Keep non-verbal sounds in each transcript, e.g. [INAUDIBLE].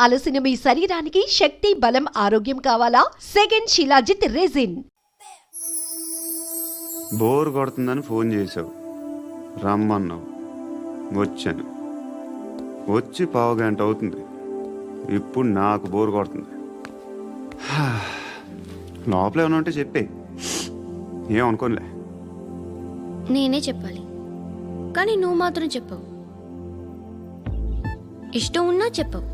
అలసిన మీ శరీరానికి శక్తి బలం ఆరోగ్యం కావాలా? Second Shilajit resin. బోర్ కొడుతుందని ఫోన్ చేసావు రమ్మన్నావు. వచ్చాను. వచ్చి పావు గంట అవుతుంది. ఇప్పుడు నాకు బోర్ కొడుతుంది. హా. [SIGHS] లోపల ఏమైనా ఉంటే చెప్పే. ఏం అనుకోనిలే. నేనే చెప్పాలి. కానీ నువ్వు మాత్రం చెప్పవు. ఇష్టం ఉన్నా చెప్పవు.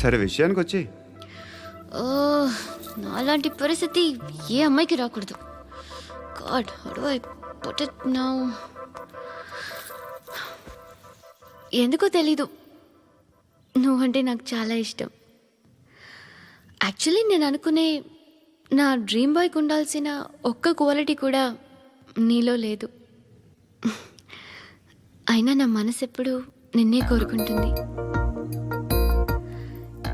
సరే విషయానికి వచ్చి ఓ నాలాంటి పరిస్థితి ఏ అమ్మాయికి రాకూడదు. God how I put it now. ఎందుకో తెలీదు. నువ్వంటే నాకు చాలా ఇష్టం. యాక్చువల్లీ నేను అనుకునే నా డ్రీమ్ బాయ్కి ఉండాల్సిన ఒక్క క్వాలిటీ కూడా నీలో లేదు. అయినా నా మనసు ఎప్పుడు నిన్నే కోరుకుంటుంది.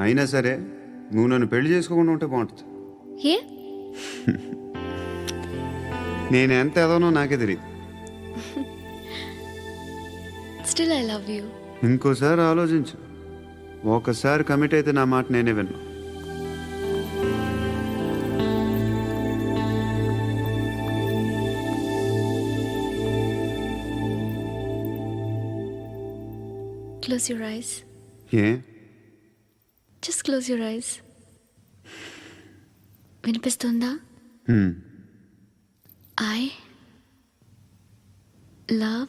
అయినా సరే నువ్వు నన్ను పెళ్ళి చేసుకోకుండా ఉంటే బాగుంటుంది. ఏ? నేను ఎంత ఎదవనో నాకే తెలియదు స్టిల్ ఐ లవ్ యూ ఇంకోసారి ఆలోచించు. ఒకసారి కమిట్ అయితే నా మాట నేనే విన్నా. క్లోజ్ యువర్ ఐస్ ఏ? క్లోజ్ యువర్ ఐస్ వినిపిస్తుందా. I love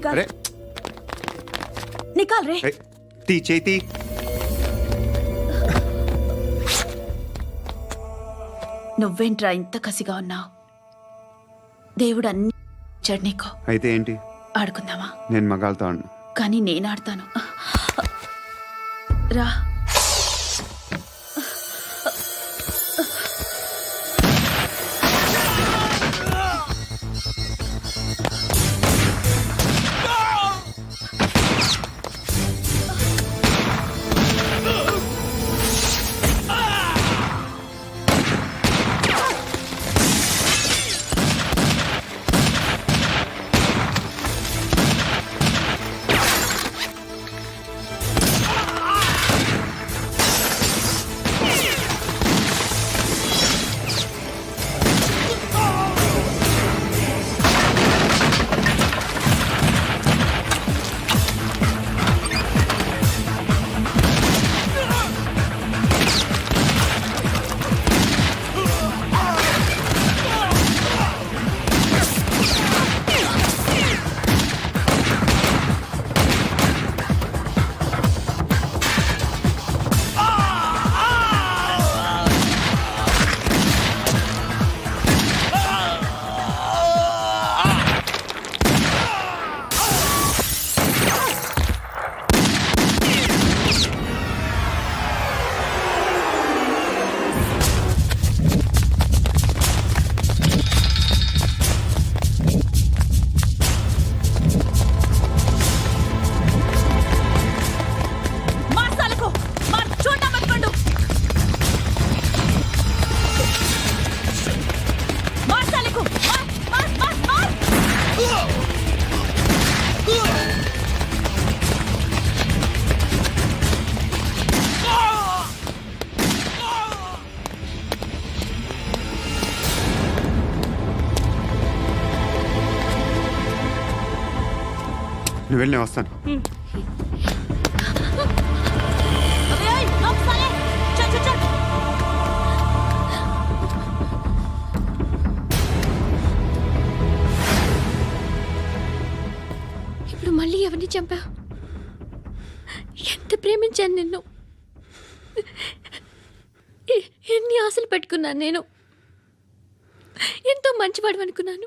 నికాల్. నికాల్ రే. తీ చేతి నువ్వేంట్రా ఇంత కసిగా ఉన్నావు? దేవుడు అన్ని ఇచ్చాడు నీకు. అయితే ఏంటి? ఆడుకుందామా? నేను మగాళ్ళతో ఆడను. కానీ నేను ఆడతాను. రా. వెళ్ళి వస్తాను. ఇప్పుడు మళ్ళీ ఎవరిని చంపా ఎంత ప్రేమించాను నిన్ను? ఎన్ని ఆశలు పెట్టుకున్నాను నేను? ఎంతో మంచి అనుకున్నాను